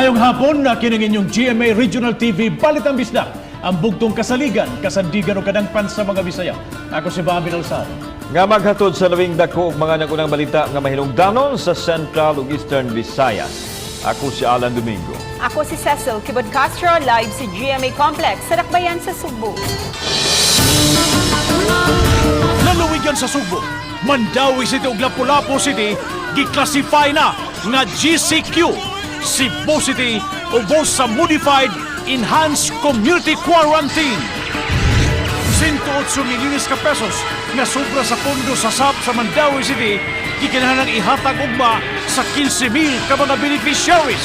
Mayong hapon na kining inyong GMA Regional TV Balitang Bisdak ang bugtong kasaligan, kasandigan o kadangpan sa mga Bisaya. Ako si Bobby Alsado. Nga maghatod sa labing dako mga nagunang balita nga mahinungdanon sa Central ug Eastern Visayas. Ako si Alan Domingo. Ako si Cecil Kibod Castro, live sa GMA Complex sa Dakbayan sa Sugbo. Lalawigan sa Sugbo, Mandawi City ug Lapu-Lapu City giklasify na nga GCQ. Cebu City ubos sa Modified Enhanced Community Quarantine. 108 milyones ka pesos nga sobra sa pondo sa SAP sa Mandawi City gikinahanglang ihatag ugma sa 15,000 ka mga beneficiaries.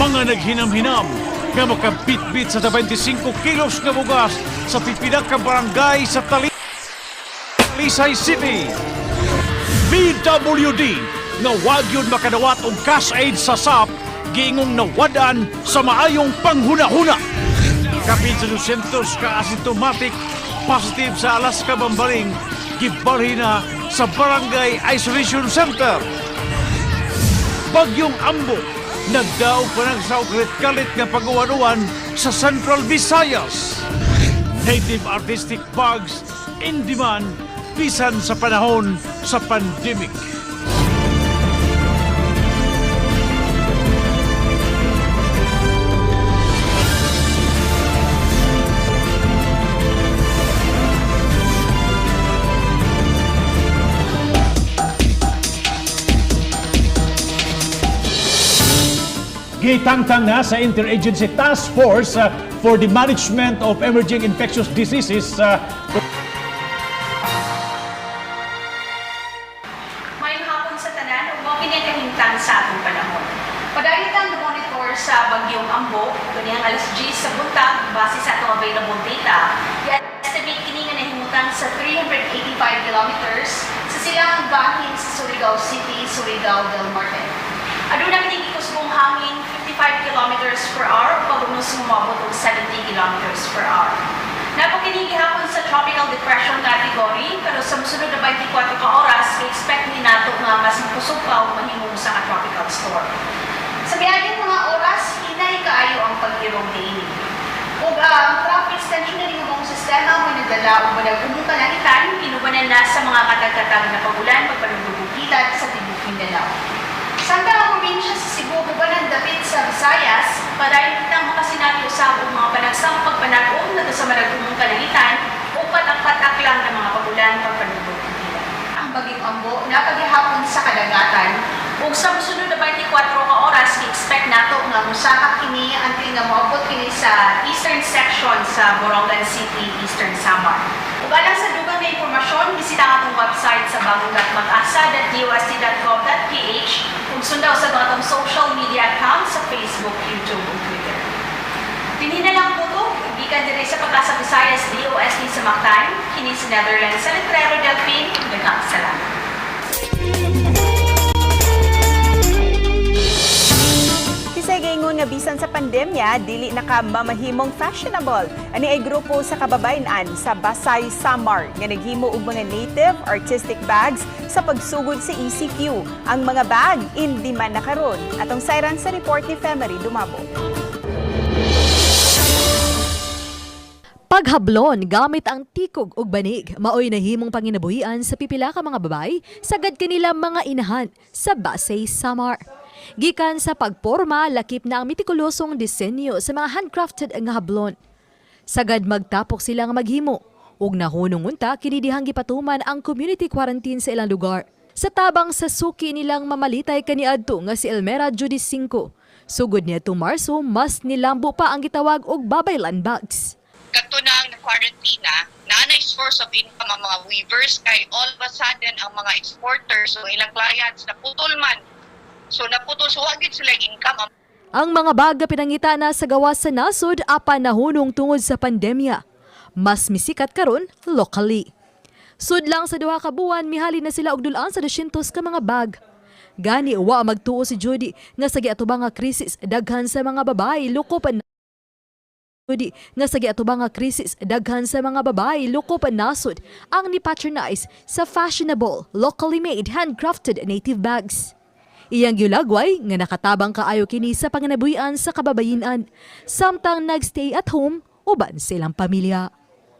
Mga naghinam-hinam nga makabitbit sa 25 kilos nga bugas sa pipila ka barangay sa Tali Talisay City. BWD nga wag yun makadawat og cash aid sa SAP giingong nawadan sa maayong panghuna-huna. Kapit sa 200 ka asymptomatic positive sa Alaska Bambaling gibalhin na sa Barangay Isolation Center. Bagyong Ambo nagdaog pa ng sa kalit nga pagawanuan sa Central Visayas. Native artistic bags in demand bisan sa panahon sa pandemic. Gitangtang na sa Interagency Task Force uh, for the Management of Emerging Infectious Diseases uh, Mayong hapon sa tanan, ug mao kini ang kahimtang sa atong panahon. Padayon ang monitor sa bagyong Ambo, kaniyang alas 10 sa buntag base sa atong available data. I-estimate kini nga nahimutang sa 385 kilometers sa silangang bahin sa Surigao City, Surigao del Norte. Aduna kini gikusbong hangin 55 kilometers per hour pagbunos sumabot og 70 kilometers per hour. Napakini gihapon sa tropical depression category pero sa mosunod na 24 ka oras i-expect ni nato nga mas makusog pa mahimong sa tropical storm. Sa miaging mga oras hinay kaayo ang paghirong daily. Ug ang traffic na rin mong sistema mo nagdala ug managumong kalangitan kinubanan na sa mga katagkatag na pagulan pagpanugdugog kilad sa tibok Mindanao. Santa ang probinsya sa Cebu, bubanan dapit sa Visayas, padayon kitang makasinati usab ang mga panagsang pagpanag-om na sa maragumong kalangitan o patak-patak lang ng mga pagulan pagpanugdog Ang baging ambo napaghihapon sa kadagatan ug sa mosunod na 24 ka oras i-expect nato nga musaka kini until nga moabot kini sa eastern section sa Borongan City, Eastern Samar. Ug sa dugang na impormasyon, bisita atong website sa bagong.mag-asa.usd.gov.ph ug sundaw sa atong social media accounts sa Facebook, YouTube ug Twitter. Dinhi na lang po to, gikan diri sa Pagkasa Visayas DOSD sa Mactan, kini sa Netherlands sa Letrero Delphine, daghang. Nga bisan sa pandemya, dili na ka mamahimong fashionable. Ani ay grupo sa kababayan sa Basay Samar nga naghimo og mga native artistic bags sa pagsugod sa ECQ. Ang mga bag in demand na karon. Atong sayran sa report ni Femery Dumabo. Paghablon gamit ang tikog ug banig maoy nahimong panginabuhian sa pipila ka mga babay sagad kanila mga inahan sa Basay Samar. Gikan sa pagporma, lakip na ang metikulosong disenyo sa mga handcrafted nga hablon. Sagad magtapok sila nga maghimo ug nahunong unta kini dihang gipatuman ang community quarantine sa ilang lugar. Sa tabang sa suki nilang mamalitay kaniadto nga si Elmera Judy 5. Sugod niya Marso, mas nilambo pa ang gitawag og babaylan bags. kato na ang quarantine na naanay source of income ang mga weavers kay all of a sudden ang mga exporters so ilang clients naputol man so naputol so wagid sila income ang mga baga pinangita na sa gawas sa nasod apan nahunong tungod sa pandemya. Mas misikat karon locally. Sud lang sa duha ka buwan mihali na sila og dulaan sa 200 ka mga bag. Gani wa magtuo si Judy nga sa giatubang nga krisis daghan sa mga babae loko pa Judy nga sa giatubang nga krisis daghan sa mga babae loko pa nasod ang ni patronize sa fashionable locally made handcrafted native bags. Iyang gilagway nga nakatabang kaayo kini sa panganabuhian sa kababayinan. Samtang nagstay at home uban silang pamilya.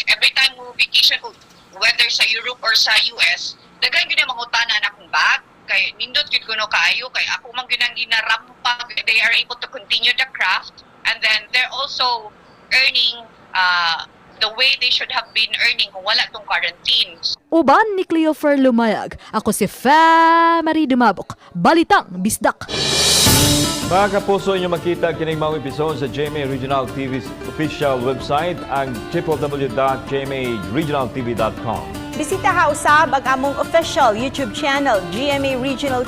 every time mo vacation ko, whether sa Europe or sa US, daghan gyud ang mga utanan akong bag. Kay nindot gyud kuno kaayo kay ako man gyud ang ginarampag they are able to continue the craft. And then they're also earning uh, the way they should have been earning kung wala tong quarantine. Uban ni Cleofer Lumayag, ako si Fa Marie Dumabok, Balitang Bisdak. Mga kapuso, inyo makita kining mga episode sa GMA Regional TV's official website ang www.gmaregionaltv.com. Bisita ha usab ang among official YouTube channel GMA Regional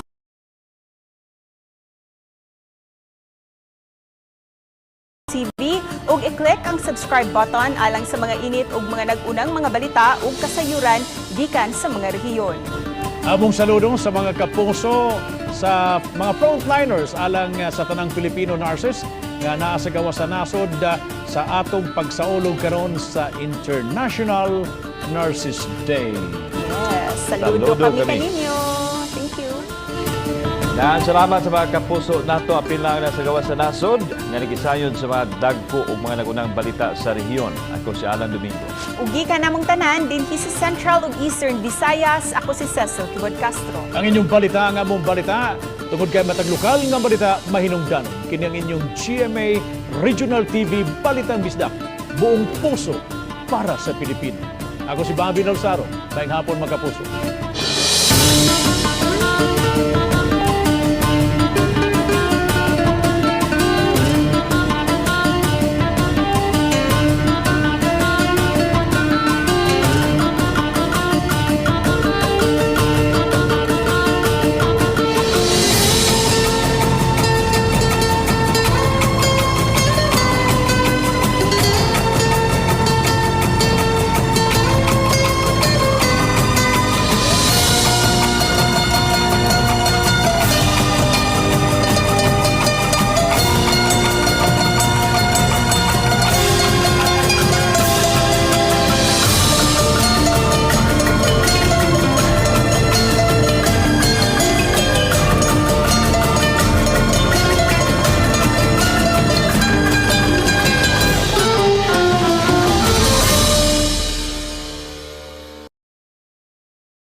TV ug i-click ang subscribe button alang sa mga init ug mga nag-unang mga balita ug kasayuran gikan sa mga rehiyon. Among saludo sa mga kapuso sa mga frontliners alang uh, sa tanang Filipino nurses nga naa sa gawa sa nasod uh, sa atong pagsaulog karon sa International Nurses Day. Yes, saludo, Saludo kami, kami. kaninyo. Daan salamat sa mga kapuso nato apil lang na sa gawa sa nasod nga nagisayon sa mga dagko ug mga nagunang balita sa rehiyon. Ako si Alan Domingo. Ugi ka namong tanan dinhi sa Central ug Eastern Visayas. Ako si Cecil Kibod Castro. Ang inyong balita ang among balita tungod kay matag lokal nga balita mahinungdan. Kini ang inyong GMA Regional TV Balitang Bisdak. Buong puso para sa Pilipinas. Ako si Bobby Nalsaro. Tayong hapon mga kapuso.